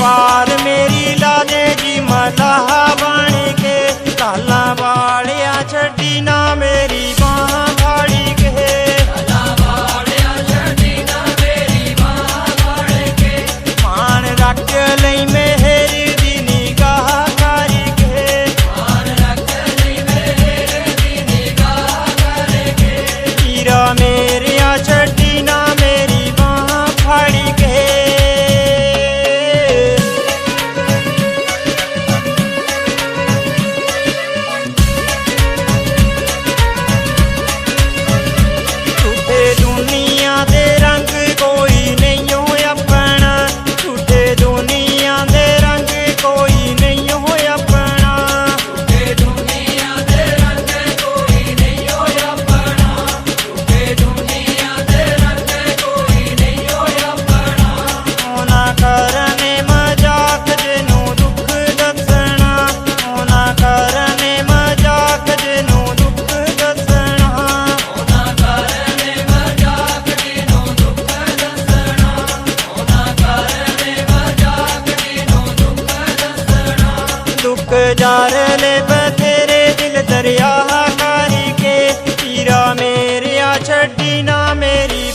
पार में ਗੁਜ਼ਾਰ ਲੈ ਬਥੇਰੇ ਦਿਲ ਦਰਿਆ ਕਰਕੇ ਪੀਰਾ ਮੇਰਿਆ ਛੱਡੀ ਨਾ ਮੇਰੀ